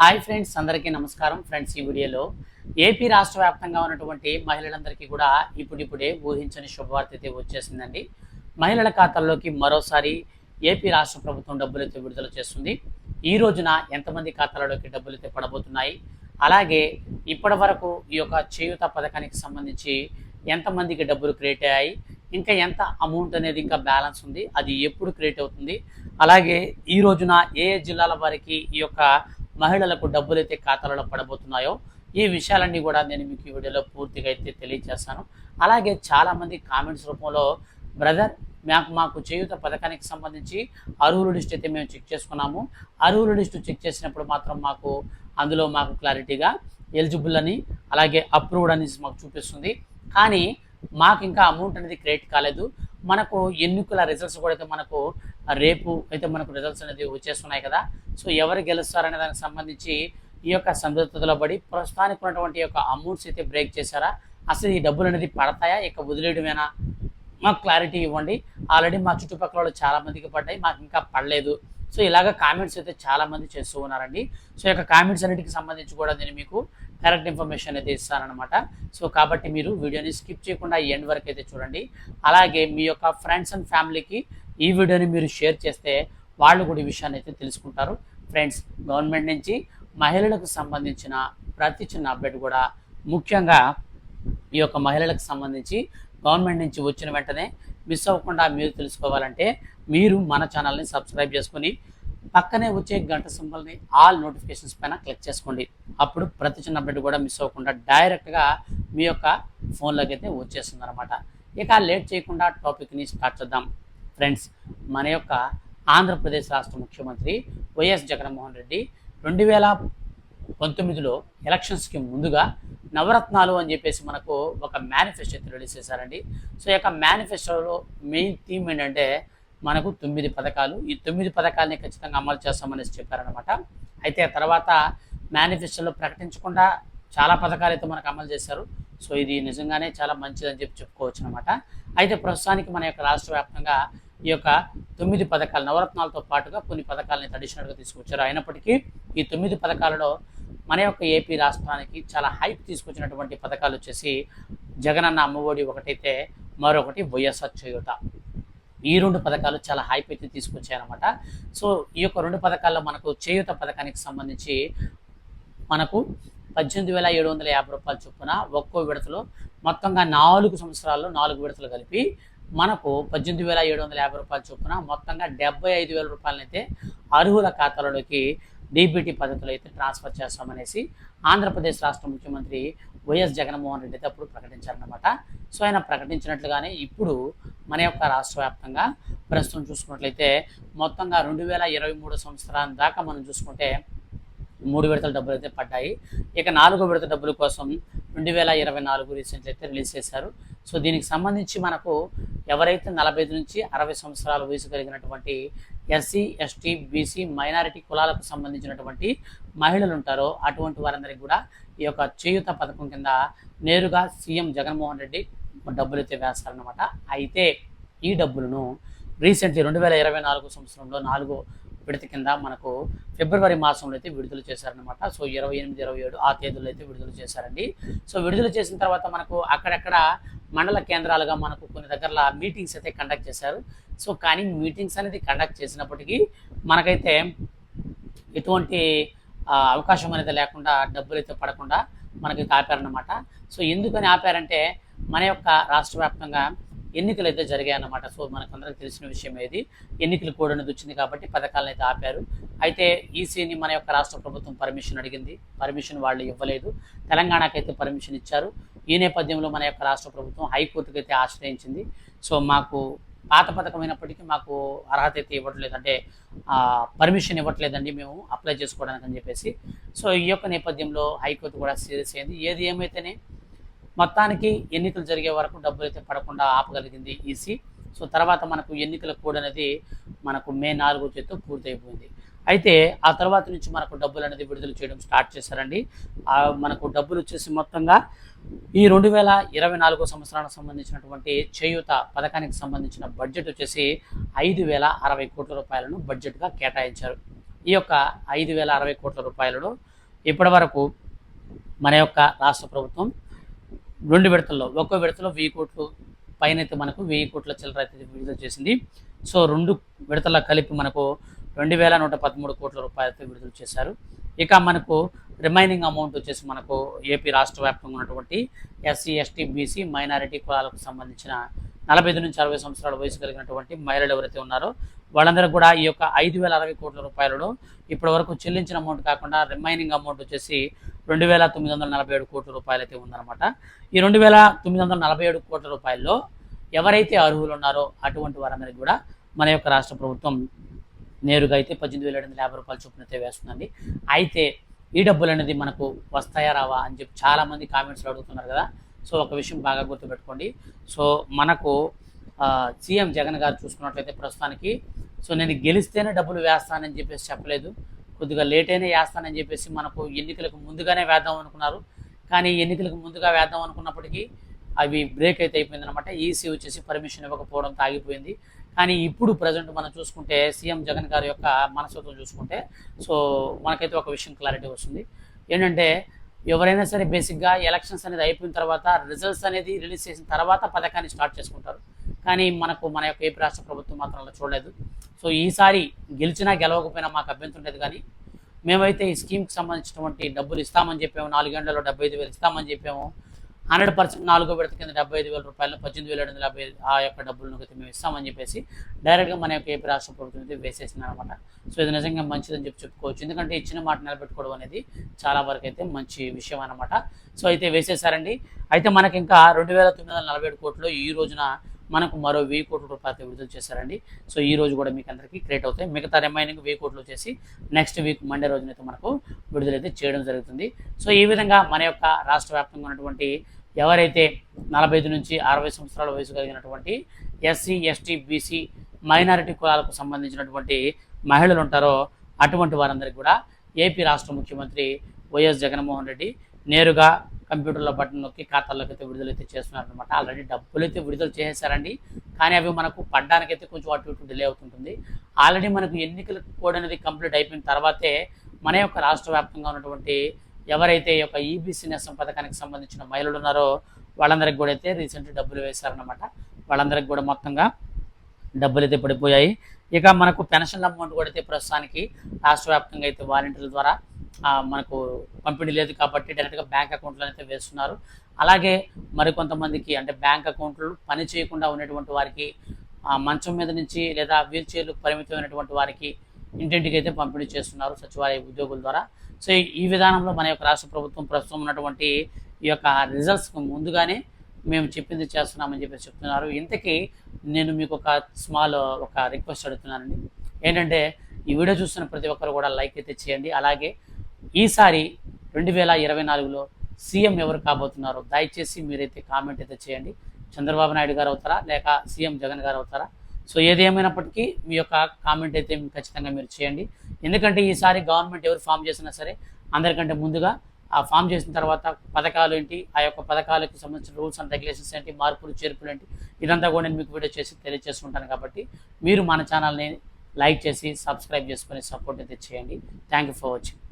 Hi friends అందరికీ నమస్కారం. Friends ఈ వీడియోలో ఏపీ రాష్ట్ర వ్యాప్తంగా ఉన్నటువంటి మహిళలందరికీ కూడా ఇప్పుడిప్పుడే ఊహించని శుభవార్త అయితే వచ్చేసిందండి. మహిళల ఖాతాల్లోకి మరోసారి ఏపీ రాష్ట్ర ప్రభుత్వం డబ్బులైతే విడుదల చేస్తుంది. ఈ రోజున ఎంతమంది ఖాతాలలోకి డబ్బులైతే పడబోతున్నాయి? అలాగే ఇప్పటి వరకు ఈ యొక్క చేయూత పథకానికి సంబంధించి ఎంతమందికి డబ్బులు క్రియేట్ అయ్యాయి? ఇంకా ఎంత అమౌంట్ అనేది ఇంకా బ్యాలెన్స్ ఉంది? అది ఎప్పుడు క్రియేట్ అవుతుంది? అలాగే ఈ రోజున ఏ జిల్లాల వారికి ఈ యొక్క మహిళలకు డబ్బులు అయితే ఖాతాలలో పడబోతున్నాయో ఈ విషయాలన్నీ కూడా నేను మీకు ఈ వీడియోలో పూర్తిగా అయితే తెలియజేస్తాను. అలాగే చాలామంది కామెంట్స్ రూపంలో బ్రదర్ మాకు మాకు చేయూత పథకానికి సంబంధించి అర్హుల లిస్ట్ అయితే మేము చెక్ చేసుకున్నాము. అర్హుల లిస్ట్ చెక్ చేసినప్పుడు మాత్రం మాకు అందులో మాకు క్లారిటీగా ఎలిజిబుల్ అని అలాగే అప్రూవ్డ్ అని మాకు చూపిస్తుంది. కానీ మాకు ఇంకా అమౌంట్ అనేది క్రియేట్ కాలేదు. మనకు ఎన్నికల రిజల్ట్స్ కూడా అయితే మనకు రేపు అయితే మనకు రిజల్ట్స్ అనేది వచ్చేస్తున్నాయి కదా. సో ఎవరు గెలుస్తారనే దానికి సంబంధించి ఈ యొక్క సందిగ్ధతలో పడి ప్రస్తుతానికి ఉన్నటువంటి యొక్క అమౌంట్స్ అయితే బ్రేక్ చేశారా? అసలు ఈ డబ్బులు అనేది పడతాయా? ఇక వదిలేయడమేనా? మాకు క్లారిటీ ఇవ్వండి. ఆల్రెడీ మా చుట్టుపక్కల వాళ్ళు చాలా మందికి పడ్డాయి. మాకు ఇంకా పడలేదు. సో ఇలాగ కామెంట్స్ అయితే చాలా మంది చేస్తూ ఉన్నారండి. సో యొక్క కామెంట్స్ అన్నిటికి సంబంధించి కూడా నేను మీకు కరెక్ట్ ఇన్ఫర్మేషన్ అయితే ఇస్తానమాట సో కాబట్టి మీరు వీడియోని స్కిప్ చేయకుండా ఎండ్ వరకు అయితే చూడండి. అలాగే మీ యొక్క ఫ్రెండ్స్ అండ్ ఫ్యామిలీకి ఈ వీడియోని మీరు షేర్ చేస్తే వాళ్ళు కూడా ఈ విషయాన్ని అయితే తెలుసుకుంటారు. ఫ్రెండ్స్ గవర్నమెంట్ నుంచి మహిళలకు సంబంధించిన ప్రతి చిన్న అప్డేట్ కూడా ముఖ్యంగా ఈ యొక్క మహిళలకు సంబంధించి గవర్నమెంట్ నుంచి వచ్చిన వెంటనే మిస్ అవ్వకుండా మీరు తెలుసుకోవాలంటే మీరు మన ఛానల్ని సబ్స్క్రైబ్ చేసుకొని పక్కనే వచ్చే గంట సింబల్ని ఆల్ నోటిఫికేషన్స్ పైన క్లిక్ చేసుకోండి. అప్పుడు ప్రతి చిన్న అప్డేట్ కూడా మిస్ అవ్వకుండా డైరెక్ట్గా మీ యొక్క ఫోన్లోకి అయితే వచ్చేస్తుంది అనమాట ఇక లేట్ చేయకుండా టాపిక్ని స్టార్ట్ చేద్దాం. ఫ్రెండ్స్ మన యొక్క ఆంధ్రప్రదేశ్ రాష్ట్ర ముఖ్యమంత్రి వైఎస్ జగన్మోహన్ రెడ్డి రెండు వేల పంతొమ్మిదిలో ఎలక్షన్స్కి ముందుగా నవరత్నాలు అని చెప్పేసి మనకు ఒక మేనిఫెస్టో అయితే రిలీజ్ చేశారండి. సో ఈ యొక్క మేనిఫెస్టోలో మెయిన్ థీమ్ ఏంటంటే మనకు తొమ్మిది పథకాలు. ఈ తొమ్మిది పథకాలని ఖచ్చితంగా అమలు చేస్తామనేసి చెప్పారనమాట అయితే తర్వాత మేనిఫెస్టోలో ప్రకటించకుండా చాలా పథకాలు అయితే మనకు అమలు చేశారు. సో ఇది నిజంగానే చాలా మంచిదని చెప్పి చెప్పుకోవచ్చు అనమాట అయితే ప్రస్తుతానికి మన యొక్క రాష్ట్ర వ్యాప్తంగా ఈ యొక్క తొమ్మిది పథకాలు నవరత్నాలతో పాటుగా కొన్ని పథకాలని ట్రెడిషనల్గా తీసుకొచ్చారు. అయినప్పటికీ ఈ తొమ్మిది పథకాలలో మన యొక్క ఏపీ రాష్ట్రానికి చాలా హైప్ తీసుకొచ్చినటువంటి పథకాలు వచ్చేసి జగనన్న అమ్మఒడి ఒకటైతే మరొకటి వైఎస్ఆర్ చేయుట ఈ రెండు పథకాలు చాలా హైప్ అయితే తీసుకొచ్చాయన్నమాట. సో ఈ యొక్క రెండు పథకాల్లో మనకు చేయూత పథకానికి సంబంధించి మనకు పద్దెనిమిది వేల ఏడు వందల యాభై రూపాయల చొప్పున ఒక్కో విడతలో మొత్తంగా నాలుగు సంవత్సరాల్లో నాలుగు విడతలు కలిపి మనకు పద్దెనిమిది వేల ఏడు వందల యాభై రూపాయల చొప్పున మొత్తంగా డెబ్బై ఐదు వేల రూపాయలనైతే అర్హుల ఖాతాలలోకి డీబీటీ పద్ధతిలో అయితే ట్రాన్స్ఫర్ చేస్తామనేసి ఆంధ్రప్రదేశ్ రాష్ట్ర ముఖ్యమంత్రి వైఎస్ జగన్మోహన్ రెడ్డి అయితే అప్పుడు ప్రకటించారనమాట సో ఆయన ప్రకటించినట్లుగానే ఇప్పుడు మన యొక్క రాష్ట్ర వ్యాప్తంగా ప్రస్తుతం చూసుకున్నట్లయితే మొత్తంగా రెండు వేల ఇరవై మూడు సంవత్సరాల దాకా మనం చూసుకుంటే మూడు విడతల డబ్బులు అయితే పడ్డాయి. ఇక నాలుగో విడత డబ్బుల కోసం రెండు వేల ఇరవై నాలుగు రీసెంట్ అయితే రిలీజ్ చేశారు. సో దీనికి సంబంధించి మనకు ఎవరైతే నలభై ఐదు నుంచి అరవై సంవత్సరాల వయసు కలిగినటువంటి ఎస్సీ ఎస్టీ బీసీ మైనారిటీ కులాలకు సంబంధించినటువంటి మహిళలు ఉంటారో అటువంటి వారందరికీ కూడా ఈ యొక్క చేయూత పథకం కింద నేరుగా సీఎం జగన్మోహన్ రెడ్డి డబ్బులు అయితే వేస్తారనమాట అయితే ఈ డబ్బులను రీసెంట్లీ రెండు వేల ఇరవై నాలుగు సంవత్సరంలో నాలుగో విడత కింద మనకు ఫిబ్రవరి మాసంలో అయితే విడుదల చేశారనమాట సో ఇరవై ఎనిమిది ఇరవై ఏడు ఆ తేదీలో అయితే విడుదల చేశారండి. సో విడుదల చేసిన తర్వాత మనకు అక్కడక్కడ మండల కేంద్రాలుగా మనకు కొన్ని దగ్గరలో మీటింగ్స్ అయితే కండక్ట్ చేశారు. సో కానీ మీటింగ్స్ అనేది కండక్ట్ చేసినప్పటికీ మనకైతే ఎటువంటి అవకాశం అనేది లేకుండా డబ్బులు అయితే పడకుండా మనకి ఆపారనమాట సో ఎందుకని ఆపారంటే మన యొక్క రాష్ట్ర వ్యాప్తంగా ఎన్నికలు అయితే జరిగాయన్నమాట. సో మనకందరికి తెలిసిన విషయం ఏది? ఎన్నికలు కోడ్ అనేది వచ్చింది కాబట్టి పథకాలను అయితే ఆపారు. అయితే ఈసీని మన యొక్క రాష్ట్ర ప్రభుత్వం పర్మిషన్ అడిగింది. పర్మిషన్ వాళ్ళు ఇవ్వలేదు. తెలంగాణకైతే పర్మిషన్ ఇచ్చారు. ఈ నేపథ్యంలో మన యొక్క రాష్ట్ర ప్రభుత్వం హైకోర్టుకి అయితే ఆశ్రయించింది. సో మాకు పాత పథకం అయినప్పటికీ మాకు అర్హత అయితే ఇవ్వట్లేదు. అంటే పర్మిషన్ ఇవ్వట్లేదండి మేము అప్లై చేసుకోవడానికి అని చెప్పేసి. సో ఈ యొక్క నేపథ్యంలో హైకోర్టు కూడా సీరియస్ అయింది. ఏది ఏమైతేనే మొత్తానికి ఎన్నికలు జరిగే వరకు డబ్బులు అయితే పడకుండా ఆపగలిగింది ఈసీ. సో తర్వాత మనకు ఎన్నికల కోడ్ అనేది మనకు మే నాలుగో చేతితో పూర్తయిపోయింది. అయితే ఆ తర్వాత నుంచి మనకు డబ్బులు అనేది విడుదల చేయడం స్టార్ట్ చేశారండి. మనకు డబ్బులు వచ్చేసి మొత్తంగా ఈ రెండు వేల ఇరవై నాలుగో సంవత్సరానికి సంబంధించినటువంటి చేయూత పథకానికి సంబంధించిన బడ్జెట్ వచ్చేసి ఐదు వేల అరవై కోట్ల రూపాయలను బడ్జెట్గా కేటాయించారు. ఈ యొక్క ఐదు వేల అరవై కోట్ల రూపాయలను ఇప్పటి వరకు మన యొక్క రాష్ట్ర ప్రభుత్వం రెండు విడతల్లో ఒక్కో విడతలో వెయ్యి కోట్లు పైన అయితే మనకు వెయ్యి కోట్ల చిల్లర అయితే విడుదల చేసింది. సో రెండు విడతల కలిపి మనకు రెండు వేల నూట పదమూడు కోట్ల రూపాయలతో విడుదల చేశారు. ఇక మనకు రిమైనింగ్ అమౌంట్ వచ్చేసి మనకు ఏపీ రాష్ట్ర వ్యాప్తంగా ఉన్నటువంటి ఎస్సీ ఎస్టీ బీసీ మైనారిటీ కులాలకు సంబంధించిన నలభై ఐదు నుంచి అరవై సంవత్సరాల వయసు కలిగినటువంటి మహిళలు ఎవరైతే ఉన్నారో వాళ్ళందరూ కూడా ఈ యొక్క ఐదు వేల అరవై కోట్ల రూపాయలలో ఇప్పటి వరకు చెల్లించిన అమౌంట్ కాకుండా రిమైనింగ్ అమౌంట్ వచ్చేసి రెండు వేల తొమ్మిది వందల నలభై ఏడు కోట్ల రూపాయలు అయితే ఉందన్నమాట. ఈ రెండు వేల తొమ్మిది వందల నలభై ఏడు కోట్ల రూపాయల్లో ఎవరైతే అర్హులు ఉన్నారో అటువంటి వారందరికీ కూడా మన యొక్క రాష్ట్ర ప్రభుత్వం నేరుగా అయితే పద్దెనిమిది వేల ఏడు వందల యాభై రూపాయలు చొప్పున అయితే వేస్తుందండి. అయితే ఈ డబ్బులు అనేది మనకు వస్తాయా రావా అని చెప్పి చాలామంది కామెంట్స్లో అడుగుతున్నారు కదా. సో ఒక విషయం బాగా గుర్తుపెట్టుకోండి. సో మనకు సీఎం జగన్ గారు చూసుకున్నట్లయితే ప్రస్తుతానికి సో నేను గెలిస్తేనే డబ్బులు వేస్తానని చెప్పేసి చెప్పలేదు. కొద్దిగా లేట్ అయినా వేస్తానని చెప్పేసి మనకు ఎన్నికలకు ముందుగానే వేద్దాం అనుకున్నారు. కానీ ఎన్నికలకు ముందుగా వేద్దాం అనుకున్నప్పటికీ అవి బ్రేక్ అయితే అయిపోయింది అనమాట ఈసీ వచ్చేసి పర్మిషన్ ఇవ్వకపోవడం తాగిపోయింది. కానీ ఇప్పుడు ప్రజెంట్ మనం చూసుకుంటే సీఎం జగన్ గారి యొక్క మనస్తత్వం చూసుకుంటే సో మనకైతే ఒక విషయం క్లారిటీ వస్తుంది. ఏంటంటే ఎవరైనా సరే బేసిక్గా ఎలక్షన్స్ అనేది అయిపోయిన తర్వాత రిజల్ట్స్ అనేది రిలీజ్ చేసిన తర్వాత పథకాన్ని స్టార్ట్ చేసుకుంటారు. కానీ మనకు మన యొక్క ఏపీ రాష్ట్ర ప్రభుత్వం మాత్రం అలా చూడలేదు. సో ఈసారి గెలిచినా గెలవకపోయినా మాకు అభ్యంతరం లేదు కానీ మేమైతే ఈ స్కీమ్కి సంబంధించినటువంటి డబ్బులు ఇస్తామని చెప్పాము. నాలుగేళ్ళలో డెబ్బై ఐదు వేలు ఇస్తామని చెప్పాము. హండ్రెడ్ పర్సెంట్ నాలుగో విడత కింద డెబ్బై ఐదు వేల రూపాయలు పద్దెనిమిది వేల ఏడు వందల యాభై ఆ యొక్క డబ్బులను అయితే మేము ఇస్తామని చెప్పేసి డైరెక్ట్గా మన యొక్క ఏపీ రాష్ట్ర ప్రభుత్వం అయితే వేసేసినారు అనమాట సో ఇది నిజంగా మంచిదని చెప్పి చెప్పుకోవచ్చు. ఎందుకంటే ఇచ్చిన మాట నిలబెట్టుకోవడం అనేది చాలా వరకు అయితే మంచి విషయం అనమాట. సో అయితే వేసేసారండి. అయితే మనకి ఇంకా రెండు వేల తొమ్మిది వందల నలభై ఏడు కోట్లు ఈ రోజున మనకు మరో వెయ్యి కోట్ల రూపాయలు విడుదల చేశారండి. సో ఈ రోజు కూడా మీకు అందరికీ క్రియేట్ అవుతాయి. మిగతా రిమైనింగ్ వెయ్యి కోట్లు వచ్చేసి నెక్స్ట్ వీక్ మండే రోజునైతే మనకు విడుదలైతే చేయడం జరుగుతుంది. సో ఈ విధంగా మన యొక్క రాష్ట్ర వ్యాప్తంగా ఉన్నటువంటి ఎవరైతే నలభై ఐదు నుంచి అరవై సంవత్సరాల వయసు కలిగినటువంటి ఎస్సీ ఎస్టీ బీసీ మైనారిటీ కులాలకు సంబంధించినటువంటి మహిళలు ఉంటారో అటువంటి వారందరికీ కూడా ఏపీ రాష్ట్ర ముఖ్యమంత్రి వైఎస్ జగన్మోహన్ రెడ్డి నేరుగా కంప్యూటర్లో బటన్ నొక్కి ఖాతాల్లోకి అయితే విడుదలైతే చేస్తున్నారనమాట ఆల్రెడీ డబ్బులు అయితే విడుదల చేసేసారండి కానీ అవి మనకు పడ్డానికైతే కొంచెం అటు ఇటు డిలే అవుతుంటుంది. ఆల్రెడీ మనకు ఎన్నికల కోడ్ అనేది కంప్లీట్ అయిపోయిన తర్వాతే మన యొక్క రాష్ట్ర వ్యాప్తంగా ఉన్నటువంటి ఎవరైతే ఈ యొక్క ఈబీసీ పథకానికి సంబంధించిన మహిళలు ఉన్నారో వాళ్ళందరికి కూడా అయితే రీసెంట్ డబ్బులు వేశారనమాట వాళ్ళందరికి కూడా మొత్తంగా డబ్బులు అయితే పడిపోయాయి. ఇక మనకు పెన్షన్ అమౌంట్ కూడా అయితే ప్రస్తుతానికి రాష్ట్ర వ్యాప్తంగా అయితే వాలంటీర్ల ద్వారా మనకు పంపిణీ లేదు కాబట్టి డైరెక్ట్గా బ్యాంక్ అకౌంట్లో అయితే వేస్తున్నారు. అలాగే మరికొంతమందికి అంటే బ్యాంక్ అకౌంట్లు పని చేయకుండా ఉన్నటువంటి వారికి మంచం మీద నుంచి లేదా వీల్ చైర్లకు పరిమితమైనటువంటి వారికి ఇంటింటికి అయితే పంపిణీ చేస్తున్నారు సచివాలయ ఉద్యోగుల ద్వారా. సో ఈ- విధానంలో మన యొక్క రాష్ట్ర ప్రభుత్వం ప్రస్తుతం ఉన్నటువంటి ఈ యొక్క రిజల్ట్స్కు ముందుగానే మేము చెప్పింది చేస్తున్నామని చెప్పేసి చెప్తున్నారు. ఇంతకీ నేను మీకు ఒక స్మాల్ ఒక రిక్వెస్ట్ అడుగుతున్నానండి. ఏంటంటే ఈ వీడియో చూస్తున్న ప్రతి ఒక్కరు కూడా లైక్ అయితే చేయండి. అలాగే ఈసారి రెండు వేల ఇరవై నాలుగులో సీఎం ఎవరు కాబోతున్నారో దయచేసి మీరైతే కామెంట్ అయితే చేయండి. చంద్రబాబు నాయుడు గారు అవుతారా? లేక సీఎం జగన్ గారు అవుతారా? సో ఏది ఏమైనప్పటికీ మీ యొక్క కామెంట్ అయితే ఖచ్చితంగా మీరు చేయండి. ఎందుకంటే ఈసారి గవర్నమెంట్ ఎవరు ఫామ్ చేసినా సరే అందరికంటే ముందుగా ఆ ఫామ్ చేసిన తర్వాత పథకాలు ఏంటి ఆ యొక్క పథకాలకు సంబంధించిన రూల్స్ అండ్ రెగ్యులేషన్స్ ఏంటి మార్పులు చేర్పులు ఏంటి ఇదంతా కూడా నేను మీకు వీడియో చేసి తెలియజేసుకుంటాను కాబట్టి మీరు మన ఛానల్ని లైక్ చేసి సబ్స్క్రైబ్ చేసుకొని సపోర్ట్ అయితే చేయండి. Thank you for watching.